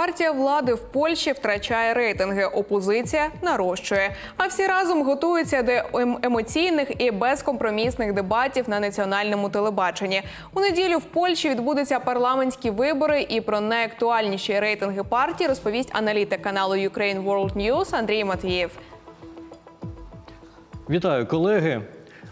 Партія влади в Польщі втрачає рейтинги, опозиція нарощує. А всі разом готуються до ем- емоційних і безкомпромісних дебатів на національному телебаченні. У неділю в Польщі відбудуться парламентські вибори. І про найактуальніші рейтинги партії розповість аналітик каналу Ukraine World News Андрій Матвієв. Вітаю, колеги.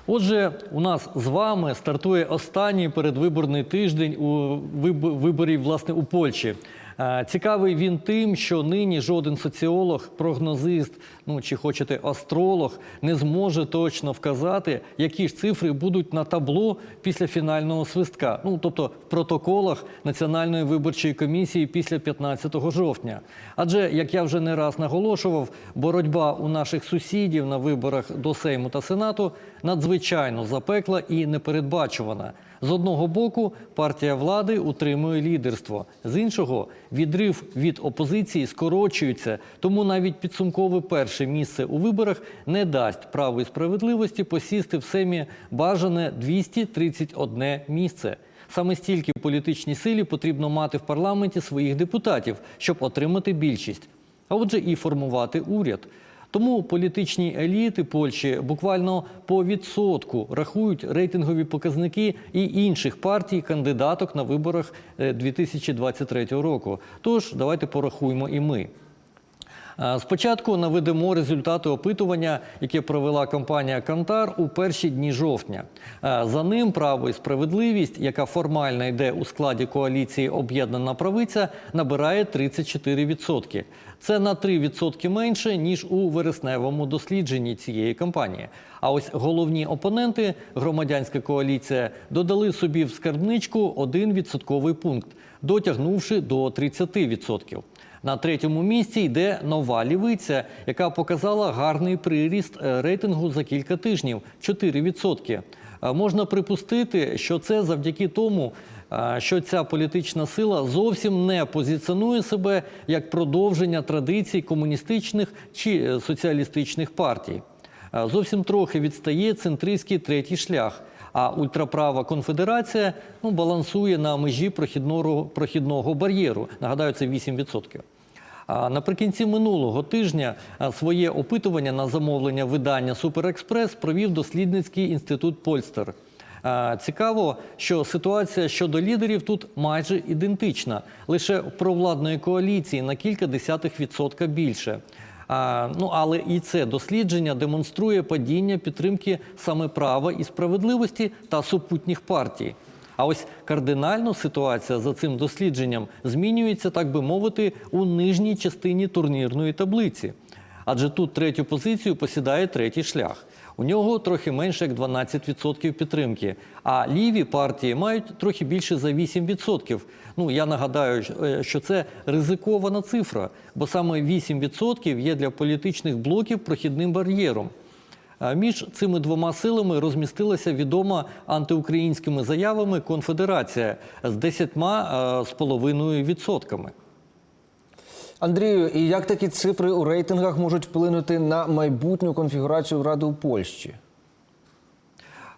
Отже, у нас з вами стартує останній передвиборний тиждень у виб- виборів власне у Польщі. Е, Цікавий він тим, що нині жоден соціолог, прогнозист, ну чи хочете астролог, не зможе точно вказати, які ж цифри будуть на табло після фінального свистка. Ну тобто в протоколах Національної виборчої комісії після 15 жовтня. Адже, як я вже не раз наголошував, боротьба у наших сусідів на виборах до Сейму та Сенату надзвичайно запекла і непередбачувана. З одного боку, партія влади утримує лідерство, з іншого відрив від опозиції скорочується. Тому навіть підсумкове перше місце у виборах не дасть праву і справедливості посісти в семі бажане 231 місце. Саме стільки політичній силі потрібно мати в парламенті своїх депутатів, щоб отримати більшість, а отже, і формувати уряд. Тому політичні еліти Польщі буквально по відсотку рахують рейтингові показники і інших партій кандидаток на виборах е, 2023 року. Тож давайте порахуємо і ми. Спочатку наведемо результати опитування, яке провела компанія Кантар у перші дні жовтня. За ним право і справедливість, яка формально йде у складі коаліції Об'єднана правиця, набирає 34%. Це на 3% менше ніж у вересневому дослідженні цієї кампанії. А ось головні опоненти, громадянська коаліція, додали собі в скарбничку один відсотковий пункт, дотягнувши до 30%. На третьому місці йде нова лівиця, яка показала гарний приріст е, рейтингу за кілька тижнів 4%. Е, Можна припустити, що це завдяки тому, е, що ця політична сила зовсім не позиціонує себе як продовження традицій комуністичних чи соціалістичних партій. Зовсім трохи відстає центристський третій шлях. А ультраправа конфедерація ну, балансує на межі прохідного, прохідного бар'єру. Нагадаю, це 8%. А наприкінці минулого тижня своє опитування на замовлення видання Суперекспрес провів дослідницький інститут Польстер. Цікаво, що ситуація щодо лідерів тут майже ідентична. Лише провладної коаліції на кілька десятих відсотка більше. Ну але і це дослідження демонструє падіння підтримки саме права і справедливості та супутніх партій. А ось кардинально ситуація за цим дослідженням змінюється, так би мовити, у нижній частині турнірної таблиці. Адже тут третю позицію посідає третій шлях. У нього трохи менше як 12% підтримки. А ліві партії мають трохи більше за 8%. Ну я нагадаю, е, що це ризикована цифра, бо саме 8% є для політичних блоків прохідним бар'єром. Між цими двома силами розмістилася відома антиукраїнськими заявами конфедерація з 10,5 відсотками. Андрію, і як такі цифри у рейтингах можуть вплинути на майбутню конфігурацію Ради у Польщі?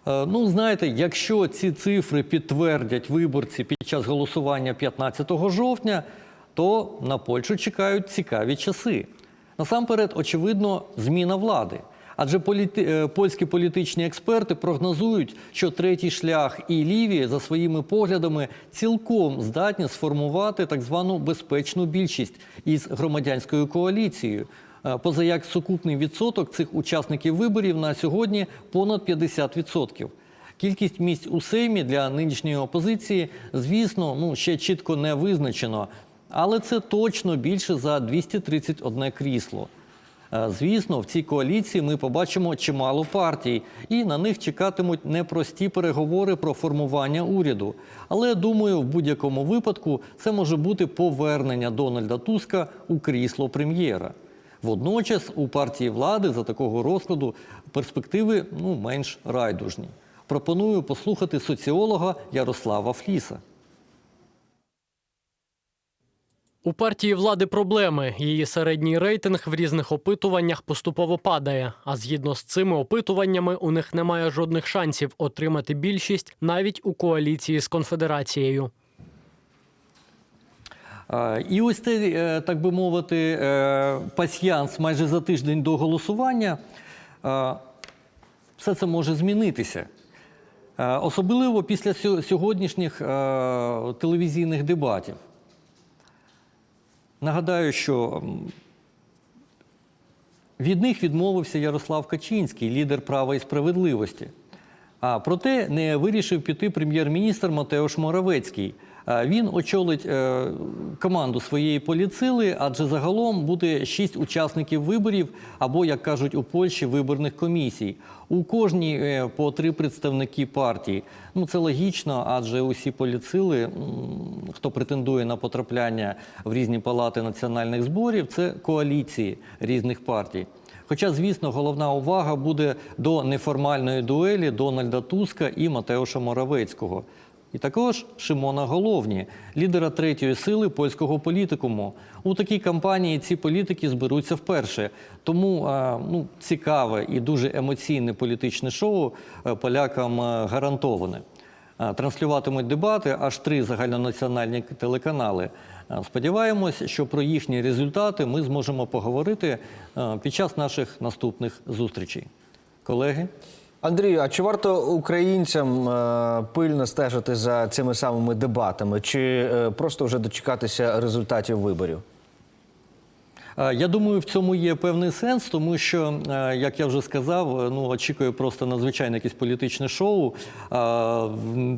Е, Ну, знаєте, якщо ці цифри підтвердять виборці під час голосування 15 жовтня, то на Польщу чекають цікаві часи. Насамперед, очевидно, зміна влади. Адже політи... е, польські політичні експерти прогнозують, що третій шлях і ліві за своїми поглядами цілком здатні сформувати так звану безпечну більшість із громадянською коаліцією. Е, Позаяк сукупний відсоток цих учасників виборів на сьогодні понад 50%. Кількість місць у Сеймі для нинішньої опозиції, звісно, ну ще чітко не визначено, але це точно більше за 231 крісло. Е, Звісно, в цій коаліції ми побачимо чимало партій, і на них чекатимуть непрості переговори про формування уряду. Але думаю, в будь-якому випадку це може бути повернення Дональда Туска у крісло прем'єра. Водночас у партії влади за такого розкладу перспективи ну, менш райдужні. Пропоную послухати соціолога Ярослава Фліса. У партії влади проблеми. Її середній рейтинг в різних опитуваннях поступово падає. А згідно з цими опитуваннями, у них немає жодних шансів отримати більшість навіть у коаліції з конфедерацією. І ось цей, е, так би мовити, е, пасьянс майже за тиждень до голосування, все це може змінитися. Особливо після сьогоднішніх е, телевізійних дебатів. Нагадаю, що від них відмовився Ярослав Качинський, лідер права і справедливості. А проте не вирішив піти прем'єр-міністр Матеуш Моравецький. Він очолить е, команду своєї поліцили, адже загалом буде шість учасників виборів, або, як кажуть у Польщі, виборних комісій. У кожній е, по три представники партії. Ну це логічно, адже усі поліцили, хто претендує на потрапляння в різні палати національних зборів, це коаліції різних партій. Хоча, звісно, головна увага буде до неформальної дуелі Дональда Туска і Матеуша Моравецького. І також Шимона Головні, лідера третьої сили польського політикуму. У такій кампанії ці політики зберуться вперше. Тому е, ну, цікаве і дуже емоційне політичне шоу е, полякам е, гарантоване. Е, Транслюватимуть дебати аж три загальнонаціональні телеканали. Е, Сподіваємось, що про їхні результати ми зможемо поговорити е, під час наших наступних зустрічей. Колеги, Андрію, а чи варто українцям пильно стежити за цими самими дебатами, чи просто вже дочекатися результатів виборів? Е, Я думаю, в цьому є певний сенс, тому що, е, як я вже сказав, е, ну очікую просто надзвичайне якесь політичне шоу.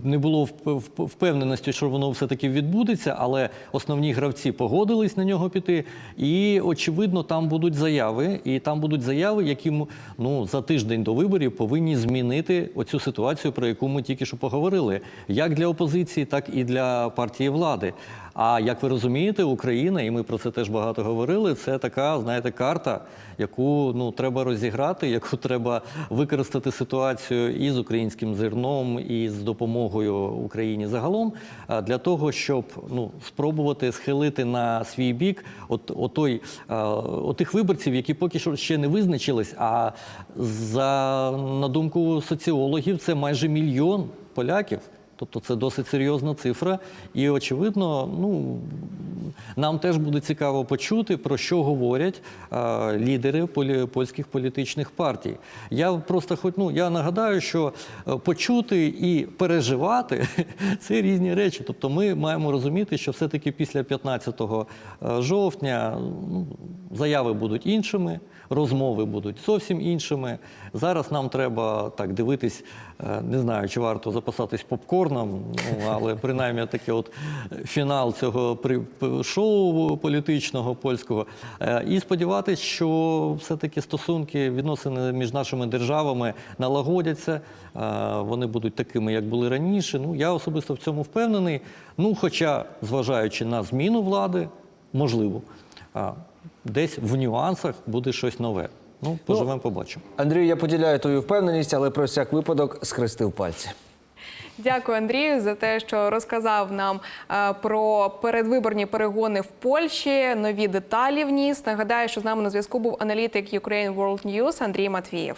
Не було вп- вп- впевненості, що воно все-таки відбудеться, але основні гравці погодились на нього піти. І очевидно, там будуть заяви, і там будуть заяви, які ну за тиждень до виборів повинні змінити оцю ситуацію, про яку ми тільки що поговорили, як для опозиції, так і для партії влади. А як ви розумієте, Україна, і ми про це теж багато говорили, це така, знаєте, карта, яку ну треба розіграти, яку треба використати ситуацію і з українським зерном, і з допомогою Україні загалом, для того, щоб ну спробувати схилити на свій бік от, отой, отих виборців, які поки що ще не визначились. А за на думку соціологів, це майже мільйон поляків. Тобто це досить серйозна цифра, і очевидно, ну нам теж буде цікаво почути, про що говорять е, лідери полі, польських політичних партій. Я просто хоч ну я нагадаю, що е, почути і переживати це різні речі. Тобто, ми маємо розуміти, що все-таки після 15 жовтня ну, заяви будуть іншими, розмови будуть зовсім іншими. Зараз нам треба так дивитись, е, не знаю, чи варто запасатись попкорном, ну, але принаймні таке от фінал цього шоу політичного польського. Е, І сподіватися, що все-таки стосунки, відносини між нашими державами налагодяться, е, вони будуть такими, як були раніше. Ну, я особисто в цьому впевнений. Ну, хоча, зважаючи на зміну влади, можливо, десь в нюансах буде щось нове. Ну, поживемо, побачимо. Андрію, я поділяю твою впевненість, але про всяк випадок схрестив пальці. Дякую, Андрію, за те, що розказав нам е, про передвиборні перегони в Польщі, нові деталі вніс. Нагадаю, що з нами на зв'язку був аналітик Ukraine World News Андрій Матвієв.